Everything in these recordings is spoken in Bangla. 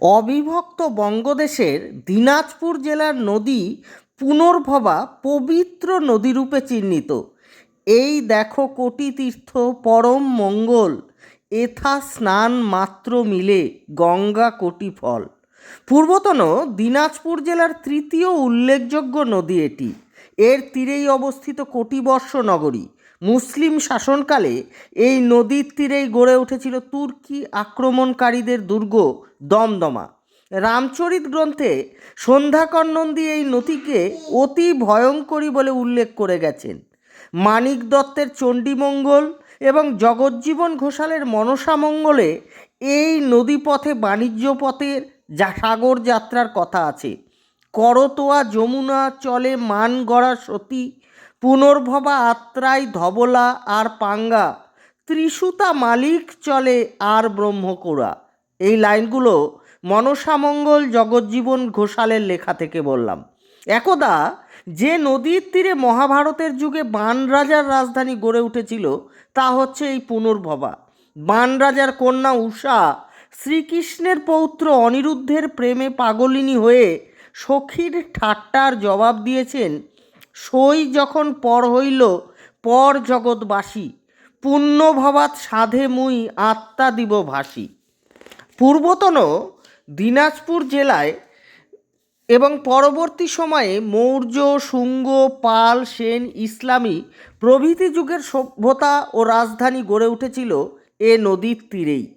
অবিভক্ত বঙ্গদেশের দিনাজপুর জেলার নদী পুনর্ভবা পবিত্র নদীরূপে চিহ্নিত। এই দেখো কোটি তীর্থ পরম মঙ্গল। এথা স্নান মাত্র মিলে গঙ্গা কোটি ফল। পূর্বতন দিনাজপুর জেলার তৃতীয় উল্লেখযোগ্য নদী এটি। এর তীরেই অবস্থিত কোটিবর্ষ নগরী। মুসলিম শাসনকালে এই নদীর তীরেই গড়ে উঠেছিল তুর্কি আক্রমণকারীদের দুর্গ দমদমা। রামচরিত গ্রন্থে সন্ধ্যাকর্ণন্দী এই নদীকে অতি ভয়ঙ্করী বলে উল্লেখ করে গেছেন। মানিক দত্তের চণ্ডীমঙ্গল এবং জগজ্জীবন ঘোষালের মনসামঙ্গলে এই নদীপথে বাণিজ্য পথের যা সাগর যাত্রার কথা আছে। করতোয়া যমুনা চলে মান গড়া সতী পুনর্ভবা আত্রাই ধবলা আর পাঙ্গা। ত্রিসুতা মালিক চলে আর ব্রহ্মকোড়া। এই লাইনগুলো মনসামঙ্গল জগজ্জীবন ঘোষালের লেখা থেকে বললাম। একদা যে নদীর তীরে মহাভারতের যুগে বান রাজার রাজধানী গড়ে উঠেছিল, তা হচ্ছে এই পুনর্ভবা। বান রাজার কন্যা উষা শ্রীকৃষ্ণের পৌত্র অনিরুদ্ধের প্রেমে পাগলিনী হয়ে সখীর ঠাট্টার জবাব দিয়েছেন সই যখন পর হইল, পর জগৎবাসী পুণ্য ভবাত সাধে মুই আত্মা দিব ভাসি। পূর্বতন দিনাজপুর জেলায় এবং পরবর্তী সময়ে মৌর্য, শুঙ্গ, পাল, সেন, ইসলামী প্রভৃতি যুগের সভ্যতা ও রাজধানী গড়ে উঠেছিল এ নদীর তীরেই।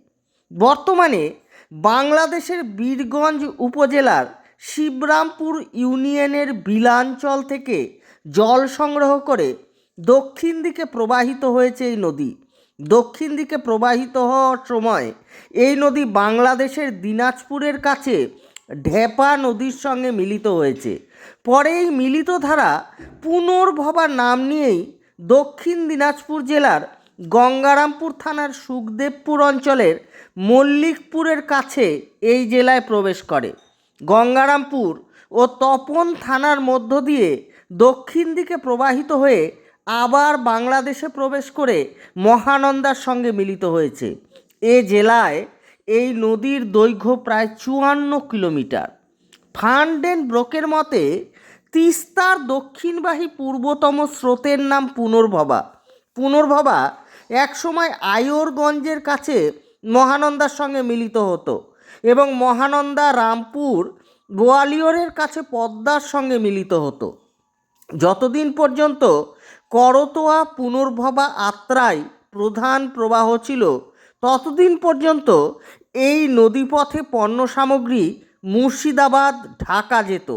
বর্তমানে বাংলাদেশের বীরগঞ্জ উপজেলার শিবরামপুর ইউনিয়নের বিলাঞ্চল থেকে জল সংগ্রহ করে দক্ষিণ দিকে প্রবাহিত হয়েছে এই নদী। দক্ষিণ দিকে প্রবাহিত হওয়ার সময় এই নদী বাংলাদেশের দিনাজপুরের কাছে ঢেপা নদীর সঙ্গে মিলিত হয়েছে। পরে এই মিলিত ধারা পুনর্ভবা নাম নিয়েই দক্ষিণ দিনাজপুর জেলার গঙ্গারামপুর থানার সুখদেবপুর অঞ্চলের মল্লিকপুরের কাছে এই জেলায় প্রবেশ করে। গঙ্গারামপুর ও তপন থানার মধ্য দিয়ে দক্ষিণ দিকে প্রবাহিত হয়ে আবার বাংলাদেশে প্রবেশ করে মহানন্দার সঙ্গে মিলিত হয়েছে। এ জেলায় এই নদীর দৈর্ঘ্য প্রায় চুয়ান্ন কিলোমিটার। ফান্ডেন ব্রোকের মতে, তিস্তার দক্ষিণবাহী পূর্বতম স্রোতের নাম পুনর্ভবা। পুনর্ভবা একসময় আয়োরগঞ্জের কাছে মহানন্দার সঙ্গে মিলিত হতো এবং মহানন্দা রামপুর গোয়ালিয়রের কাছে পদ্মার সঙ্গে মিলিত হতো। যতদিন পর্যন্ত করতোয়া পুনর্ভবা আত্রাই প্রধান প্রবাহ ছিল, ততদিন পর্যন্ত এই নদীপথে পণ্য সামগ্রী মুর্শিদাবাদ, ঢাকা যেত।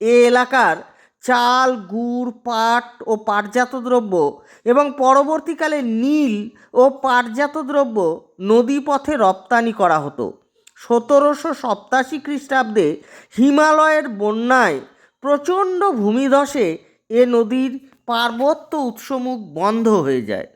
এ এলাকার চাল, গুড়, পাট ও পাটজাত দ্রব্য এবং পরবর্তীকালে নীল ও পাটজাত দ্রব্য নদীপথে রপ্তানি করা হতো। সতেরোশো সপ্তাশি খ্রিস্টাব্দে হিমালয়ের বন্যায় প্রচণ্ড ভূমিধসে এ নদীর পার্বত্য উৎসমুখ বন্ধ হয়ে যায়।